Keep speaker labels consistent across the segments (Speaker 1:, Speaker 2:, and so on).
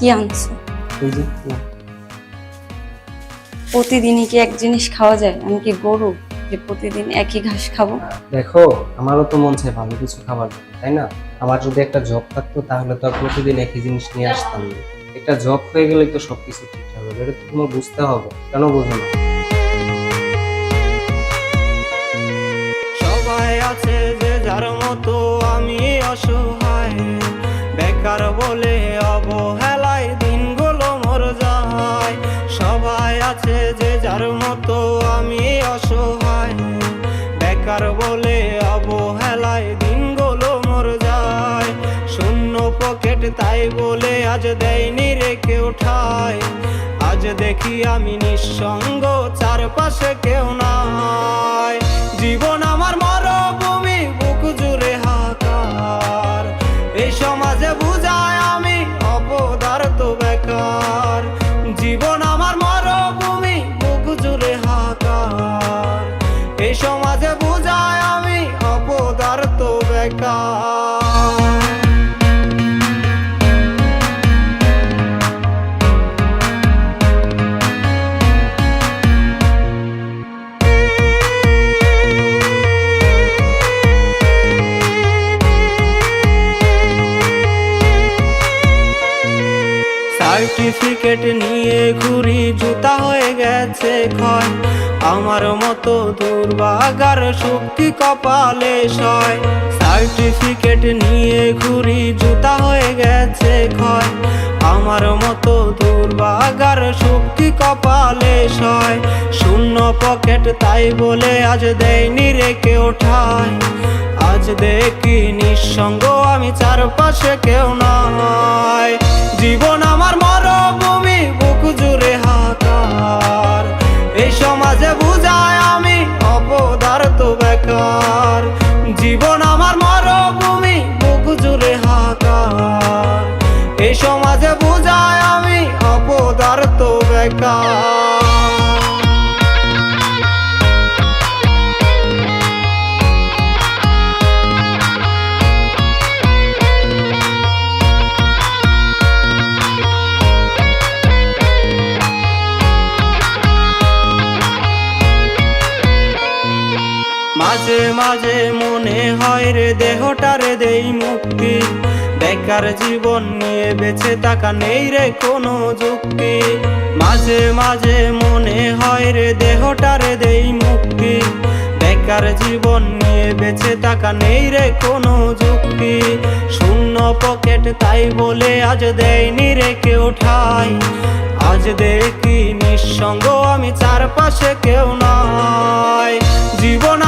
Speaker 1: কি আনছো।
Speaker 2: এই যে না।
Speaker 1: প্রতিদিনই কি এক জিনিস খাওয়া যায়? আমি কি গরু যে প্রতিদিন একই ঘাস খাব?
Speaker 2: দেখো আমারও তো মন চায় ভালো কিছু খাবার তাই না? আমার যদি একটা জব থাকতো তাহলে তো প্রতিদিন একই জিনিস নিয়ে আসতাম না। একটা জব হয়ে গেলে তো সবকিছু ঠিকঠাক হবে এটা তো তোমার বুঝতে হবে কেন বোঝো না?
Speaker 3: সবাই আছে যে যার মতো আমি অসহায় বেকার বলে অবহেলায় বেকার বলে অবহেলায় দিনগুলো মর যায়। শূন্য পকেট তাই বলে আজ দেয়নি রেখে ওঠায় আজ দেখি আমি নিঃসঙ্গ, চারপাশে কেউ নাই। জীবন সার্টিফিকেট নিয়ে ঘুরি, জুতা হয়ে গেছে ক্ষয়। আমার মতো দুর্বাগার শক্তি কপালে সয়। সার্টিফিকেট নিয়ে ঘুরি, জুতা হয়ে গেছে ক্ষয়। আমার মতো দুর্বাগার শক্তি কপালে সয়। শূন্য পকেট তাই বলে আজ দেয়নি রেখে ওঠায় আজ দেখি নিঃসঙ্গ, আমি চারপাশে কেউ নাই বেকার জীবন আমার মরভূমি বুক জুড়ে হাহাকার। এই সমাজে বুঝায় আমি অপদার্থ বেকার। মাঝে মাঝে মনে হয় রে দেহটারে দেই মুক্তি। বেকার জীবন নিয়ে বেঁচে থাকা নেই রে কোনো যুক্তি। মাঝে মাঝে মনে হয় রে দেহটারে দেই মুক্তি। বেকার জীবন নিয়ে বেঁচে থাকা নেই রে কোনো যুক্তি। শূন্য পকেট তাই বলে আজ দেয়নি রে কেউ ঠাই। আজ দেখি নিঃসঙ্গ আমি চারপাশে কেউ নাই। জীবন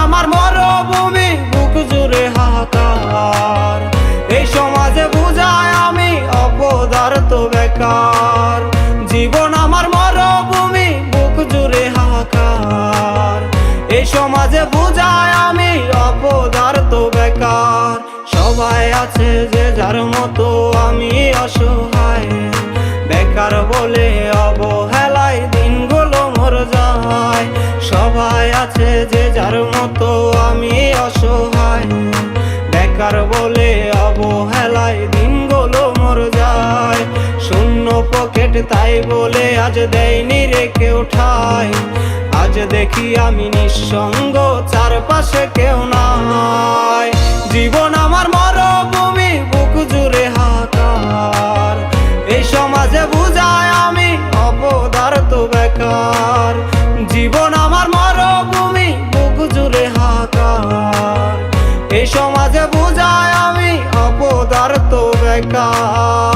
Speaker 3: সমাজে বুঝায় আমি তো বেকার। সবাই আছে যে যার মতো আমি অসহায়। বেকার বলে অবহেলায় তাই বলে আজ দেয়নি রে কেউ আজ দেখি আমি নিঃসঙ্গ, চারপাশে কেউ নাই। জীবন আমার মরভূমি, বুক জুড়ে হাকার এই সমাজে বুঝায় আমি অপদার্থ বেকার। জীবন আমার মরভূমি, বুক জুড়ে হাকার এই সমাজে বুঝায় আমি অপদার্থ বেকার।